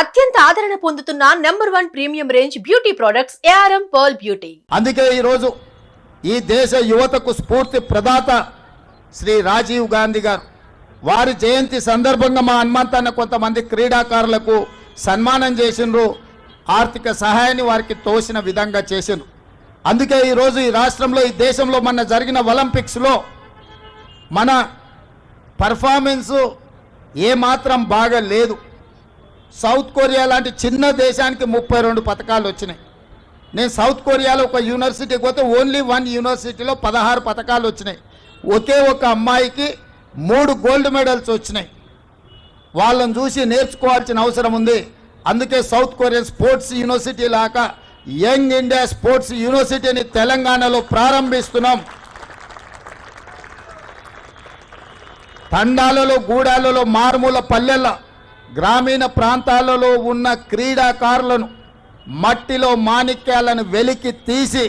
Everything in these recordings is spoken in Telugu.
అత్యంత ఆదరణ పొందుతున్న number one premium range beauty products ARM pearl beauty. అందుకే ఈరోజు ఈ దేశ యువతకు స్ఫూర్తి ప్రదాత శ్రీ రాజీవ్ గాంధీ గారు. వారి జయంతి సందర్భంగా మా హనుమంతాన్న కొంతమంది క్రీడాకారులకు సన్మానం చేసిండ్రు ఆర్థిక సహాయాన్ని వారికి తోసిన విధంగా చేసిండ్రు అందుకే ఈరోజు ఈ రాష్ట్రంలో ఈ దేశంలో మన జరిగిన ఒలింపిక్స్లో మన పర్ఫార్మెన్సు ఏమాత్రం బాగా లేదు సౌత్ కొరియా లాంటి చిన్న దేశానికి ముప్పై రెండు పథకాలు వచ్చినాయి. నేను సౌత్ కొరియాలో ఒక యూనివర్సిటీకి పోతే ఓన్లీ వన్ యూనివర్సిటీలో పదహారు పథకాలు వచ్చినాయి. ఒకే ఒక అమ్మాయికి మూడు గోల్డ్ మెడల్స్ వచ్చినాయి. వాళ్ళని చూసి నేర్చుకోవాల్సిన అవసరం ఉంది. అందుకే సౌత్ కొరియన్ స్పోర్ట్స్ యూనివర్సిటీ లాగా యంగ్ ఇండియా స్పోర్ట్స్ యూనివర్సిటీని తెలంగాణలో ప్రారంభిస్తున్నాం. తండాలలో గూడాలలో మారుమూల పల్లెల్లో గ్రామీణ ప్రాంతాలలో ఉన్న క్రీడాకారులను మట్టిలో మాణిక్యాలను వెలికి తీసి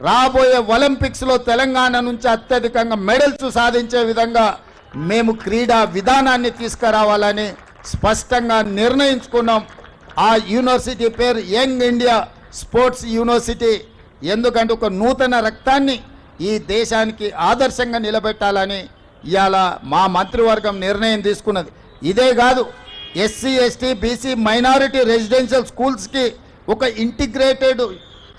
రాబోయే ఒలింపిక్స్లో తెలంగాణ నుంచి అత్యధికంగా మెడల్స్ సాధించే విధంగా మేము క్రీడా విధానాన్ని తీసుకురావాలని స్పష్టంగా నిర్ణయించుకున్నాం. ఆ యూనివర్సిటీ పేరు యంగ్ ఇండియా స్పోర్ట్స్ యూనివర్సిటీ. ఎందుకంటే ఒక నూతన రక్తాన్ని ఈ దేశానికి ఆదర్శంగా నిలబెట్టాలని ఇవాళ మా మంత్రివర్గం నిర్ణయం తీసుకున్నది. ఇదే కాదు SC ST BC minority residential స్కూల్స్కి ఒక ఇంటిగ్రేటెడ్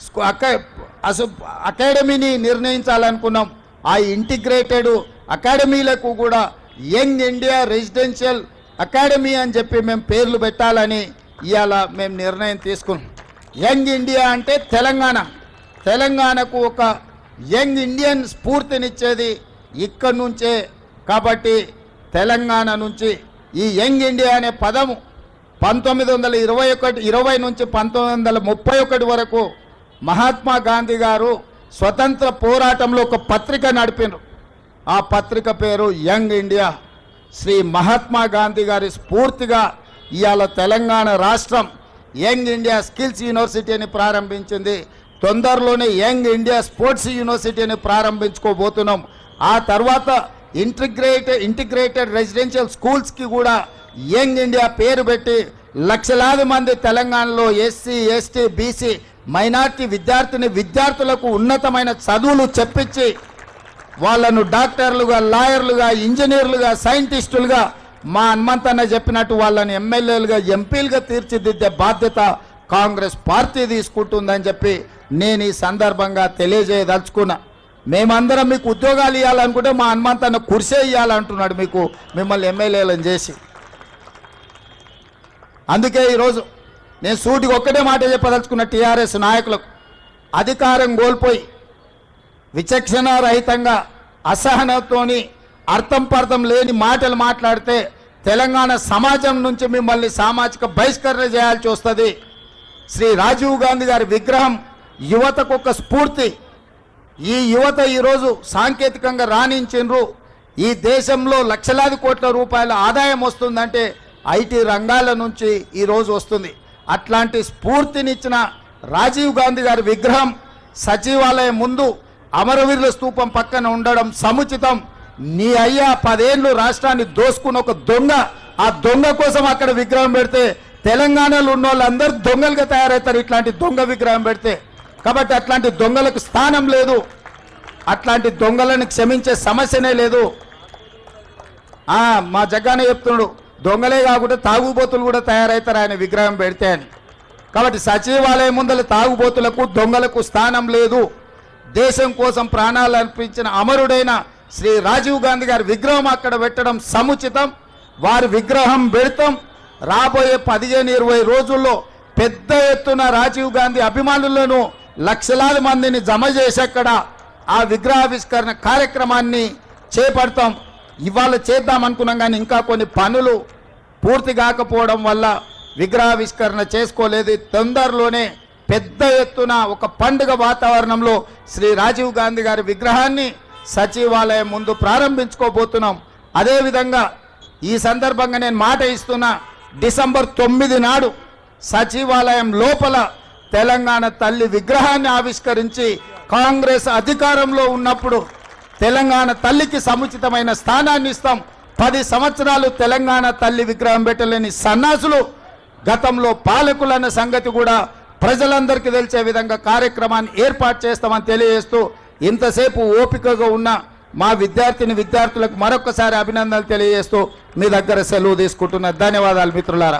స్కూ- అకా- అసలు అకాడమీని నిర్ణయించాలనుకున్నాం. ఆ ఇంటిగ్రేటెడ్ అకాడమీలకు కూడా యంగ్ ఇండియా రెసిడెన్షియల్ అకాడమీ అని చెప్పి మేము పేర్లు పెట్టాలని ఇవాళ మేము నిర్ణయం తీసుకున్నాం. యంగ్ ఇండియా అంటే తెలంగాణ. తెలంగాణకు ఒక యంగ్ ఇండియన్ స్ఫూర్తినిచ్చేది ఇక్కడి నుంచే కాబట్టి తెలంగాణ నుంచి ఈ యంగ్ ఇండియా అనే పదము పంతొమ్మిది వందల ఇరవై ఒకటి ఇరవై నుంచి పంతొమ్మిది వందల ముప్పై ఒకటి వరకు మహాత్మా గాంధీ గారు స్వతంత్ర పోరాటంలో ఒక పత్రిక నడిపినారు. ఆ పత్రిక పేరు యంగ్ ఇండియా. శ్రీ మహాత్మా గాంధీ గారి స్ఫూర్తిగా ఇవాళ తెలంగాణ రాష్ట్రం యంగ్ ఇండియా స్కిల్స్ యూనివర్సిటీని ప్రారంభించింది. తొందరలోనే యంగ్ ఇండియా స్పోర్ట్స్ యూనివర్సిటీని ప్రారంభించుకోబోతున్నాం. ఆ తర్వాత ఇంటిగ్రేటెడ్ ఇంటిగ్రేటెడ్ రెసిడెన్షియల్ స్కూల్స్కి కూడా యంగ్ ఇండియా పేరు పెట్టి లక్షలాది మంది తెలంగాణలో ఎస్సీ ఎస్టీ బీసీ మైనార్టీ విద్యార్థిని విద్యార్థులకు ఉన్నతమైన చదువులు చెప్పించి వాళ్ళను డాక్టర్లుగా లాయర్లుగా ఇంజనీర్లుగా సైంటిస్టులుగా మా హనుమంతన్న చెప్పినట్టు వాళ్ళని ఎమ్మెల్యేలుగా ఎంపీలుగా తీర్చిదిద్దే బాధ్యత కాంగ్రెస్ పార్టీ తీసుకుంటుందని చెప్పి నేను ఈ సందర్భంగా తెలియజేయదలుచుకున్నా. మేమందరం మీకు ఉద్యోగాలు ఇవ్వాలనుకుంటే మా హనుమంతన్న కుర్సే ఇవ్వాలంటున్నాడు మీకు మిమ్మల్ని ఎమ్మెల్యేలను చేసి. అందుకే ఈరోజు నేను సూటికి ఒక్కటే మాట చెప్పదలుచుకున్న టీఆర్ఎస్ నాయకులకు అధికారం కోల్పోయి విచక్షణ రహితంగా అసహనంతోని అర్థం పర్థం లేని మాటలు మాట్లాడితే తెలంగాణ సమాజం నుంచి మిమ్మల్ని సామాజిక బహిష్కరణ చేయాల్సి వస్తుంది. శ్రీ రాజీవ్ గాంధీ గారి విగ్రహం యువతకు ఒక స్ఫూర్తి. ఈ యువత ఈరోజు సాంకేతికంగా రాణించిండ్రు ఈ దేశంలో లక్షలాది కోట్ల రూపాయల ఆదాయం వస్తుందంటే ఐటీ రంగాల నుంచి ఈరోజు వస్తుంది. అట్లాంటి స్ఫూర్తినిచ్చిన రాజీవ్ గాంధీ గారి విగ్రహం సచివాలయం ముందు అమరవీరుల స్తూపం పక్కన ఉండడం సముచితం. నీ అయ్యా పదేళ్ళు రాష్ట్రాన్ని దోసుకున్న ఒక దొంగ. ఆ దొంగ కోసం అక్కడ విగ్రహం పెడితే తెలంగాణలో ఉన్న వాళ్ళందరూ దొంగలుగా తయారవుతారు ఇట్లాంటి దొంగ విగ్రహం పెడితే. కాబట్టి అట్లాంటి దొంగలకు స్థానం లేదు. అట్లాంటి దొంగలను క్షమించే సమస్యనే లేదు. మా జగ్గానే చెప్తున్నాడు దొంగలే కాకుండా తాగుబోతులు కూడా తయారవుతారు ఆయన విగ్రహం పెడితే అని. కాబట్టి సచివాలయం ముందల తాగుబోతులకు దొంగలకు స్థానం లేదు. దేశం కోసం ప్రాణాలు అర్పించిన అమరుడైన శ్రీ రాజీవ్ గాంధీ గారి విగ్రహం అక్కడ పెట్టడం సముచితం. వారి విగ్రహం పెడతాం. రాబోయే పదిహేను ఇరవై రోజుల్లో పెద్ద ఎత్తున రాజీవ్ గాంధీ అభిమానులను లక్షలాది మందిని జమ చేసి అక్కడ ఆ విగ్రహావిష్కరణ కార్యక్రమాన్ని చేపడతాం. ఇవాళ చేద్దాం అనుకున్నాం కానీ ఇంకా కొన్ని పనులు పూర్తి కాకపోవడం వల్ల విగ్రహావిష్కరణ చేసుకోలేదు. తొందరలోనే పెద్ద ఎత్తున ఒక పండుగ వాతావరణంలో శ్రీ రాజీవ్ గాంధీ గారి విగ్రహాన్ని సచివాలయం ముందు ప్రారంభించుకోబోతున్నాం. అదేవిధంగా ఈ సందర్భంగా నేను మాట ఇస్తున్నా డిసెంబర్ తొమ్మిది నాడు సచివాలయం లోపల తెలంగాణ తల్లి విగ్రహాన్ని ఆవిష్కరించి కాంగ్రెస్ అధికారంలో ఉన్నప్పుడు తెలంగాణ తల్లికి సముచితమైన స్థానాన్ని ఇస్తాం. పది సంవత్సరాలు తెలంగాణ తల్లి విగ్రహం పెట్టలేని సన్నాసులు గతంలో పాలకులన్న సంగతి కూడా ప్రజలందరికీ తెలిసే విధంగా కార్యక్రమాన్ని ఏర్పాటు చేస్తామని తెలియజేస్తూ ఇంతసేపు ఓపికగా ఉన్న మా విద్యార్థిని విద్యార్థులకు మరొకసారి అభినందనలు తెలియజేస్తూ మీ దగ్గర సెలవు తీసుకుంటున్న. ధన్యవాదాలు మిత్రులారా.